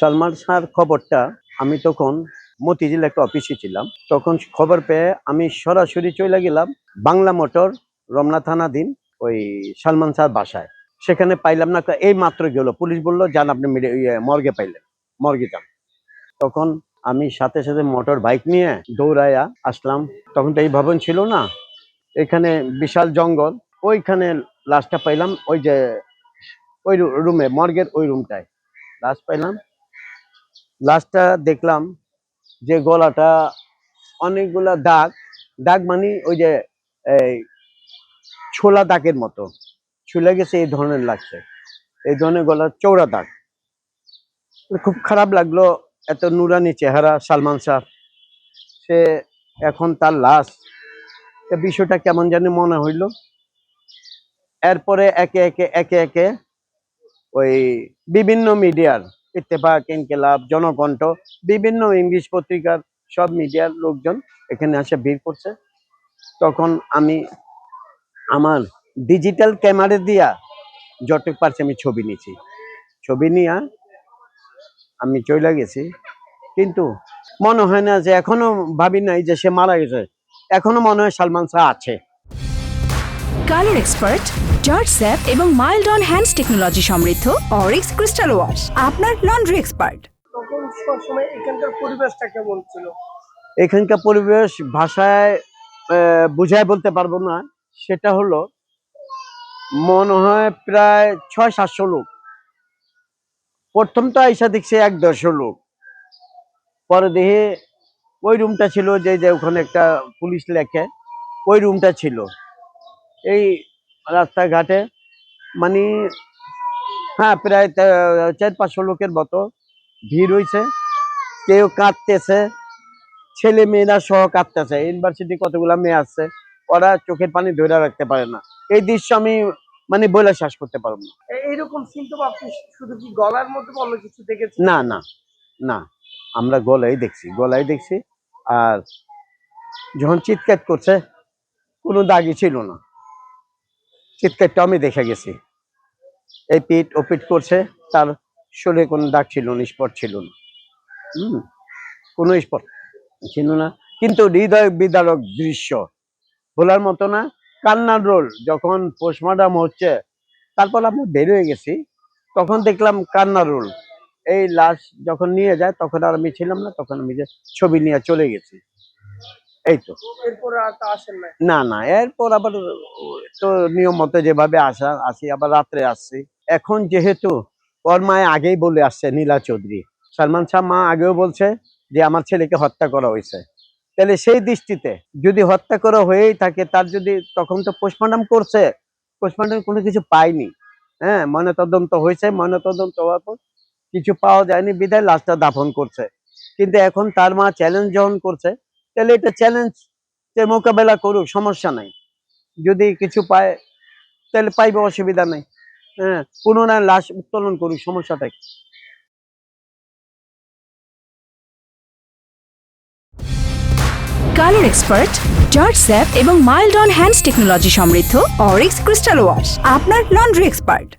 সালমান শাহর খবরটা আমি তখন মতিঝিল একটা অফিসে ছিলাম। তখন খবর পেয়ে আমি সরাসরি চলে গেলাম বাংলা মোটর রমনা থানাধীন ওই সালমান শাহর বাসায়। সেখানে পাইলাম না এই মাত্র গেল। পুলিশ বলল যান আপনি ইয়ে, মর্গে পাইলেন মর্গে যান। তখন আমি সাথে সাথে মোটর বাইক নিয়ে দৌড়াইয়া আসলাম। তখন তো এই ভবন ছিল না এখানে বিশাল জঙ্গল ওইখানে লাশটা পাইলাম ওই যে ওই রুমে মর্গের ওই রুমটায় লাশ পাইলাম লাশটা দেখলাম যে গলাটা অনেকগুলা দাগ দাগ মানে ওই যে এই ছোলা দাগের মতো। ছুলে গেছে এই ধরনের লাগছে। এই ধরনের গলার চৌড়া দাগ। খুব খারাপ লাগল এত নুরানি চেহারা সালমান শাহ সে এখন তার লাশ। বিষয়টা কেমন জানি মনে হইল। এরপরে একে একে একে একে ওই বিভিন্ন মিডিয়ার ইত্তেফাক, ইনকেলাব, জনকণ্ঠ, বিভিন্ন ইংলিশ পত্রিকার সব মিডিয়ার লোকজন এখানে এসে ভিড় করছে। তখন আমি আমার ডিজিটাল ক্যামেরা দিয়া যতটুক পারছি আমি ছবি নিয়েছি। ছবি নিয়ে আমি চলে গেছি। কিন্তু মনে হয় না যে এখনও ভাবি নাই যে সে মারা গেছে। এখনও মনে হয় সালমান শাহ আছে। কালার এক্সপার্ট জর্জ স্যাপ এবং মাইল্ড অন হ্যান্ডস টেকনোলজি সমৃদ্ধ অরিক্স ক্রিস্টাল ওয়াশ আপনার লন্ড্রি এক্সপার্ট। তখন সবসময় এখানকার পরিবেশটা কেমন ছিল? এখানকার পরিবেশ ভাষায় বুঝায় বলতে পারব না। সেটা হলো মনে হয় প্রায় ছয় সাতশো লোক। প্রথম তো আইসা দেখছি এক দেড়শো লোক। পরে দেখে ওই রুমটা ছিল যে যে ওখানে একটা পুলিশ লেখে ওই রুমটা ছিল। এই রাস্তাঘাটে মানে হ্যাঁ প্রায় চার পাঁচশো লোকের মতো ভিড় হয়েছে কেউ কাঁদতেছে ছেলে মেয়েরা সহ কাঁদতেছে। ইউনিভার্সিটি কতগুলা মেয়ে আসছে ওরা চোখের পানি ধরে রাখতে পারে না। এই দৃশ্য আমি মানে বলে শেষ করতে পারব না। এইরকম সিমটম আপনি শুধু কি গলার মধ্যে বা অন্য কিছু দেখেছেন? না না না আমরা গলায় দেখছি গলায় দেখছি আর যখন চিৎকার করছে কোনো দাগই ছিল না। চিৎকারটা আমি দেখে গেছি। এই পিঠ ও পিঠ করছে, তার শরীরে কোনো দাগ ছিল না, স্পট ছিল না। হম, কোনো স্পট ছিল না। কিন্তু হৃদয় বিদারক দৃশ্য, বলার মতো না। কান্নার রোল, যখন পোস্টমর্টম হচ্ছে, তারপর আমরা বের হয়ে গেছি, তখন দেখলাম কান্নার রোল। এই লাশ যখন নিয়ে যায়, তখন আর আমি ছিলাম না, তখন আমি যে ছবি নিয়ে চলে গেছি। এই তো। না না না এরপর আবার তো নিয়ম মতো যেভাবে আসা আসি আবার রাত্রে আসছি। এখন যেহেতু ওর মায় আগেই বলে আসছে নীলা চৌধুরী। সালমান শাহ মা আগেও বলছে যে আমার ছেলেকে হত্যা করা হয়েছে। তাহলে সেই দৃষ্টিতে যদি হত্যা করা হয়েই থাকে তার যদি তখন তো পোস্টমর্টম করছে পোস্টমর্টম কোনো কিছু পাইনি হ্যাঁ ময়নাতদন্ত হয়েছে ময়নাতদন্ত হওয়ার পর কিছু পাওয়া যায়নি বিদায় লাশটা দাফন করছে। কিন্তু এখন তার মা চ্যালেঞ্জ যখন করছে তাহলে এটা চ্যালেঞ্জ মোকাবেলা করুক, সমস্যা নাই। যদি কিছু পায়, তাহলে পাইবে, অসুবিধা নাই। হ্যাঁ পুনরায় লাশ উত্তোলন করুক, সমস্যাটা? কালার এক্সপার্ট জর্জ স্যাপ এবং মাইল্ড অন হ্যান্ডস টেকনোলজি সমৃদ্ধ অরিক্স ক্রিস্টাল ওয়াশ আপনার লন্ড্রি এক্সপার্ট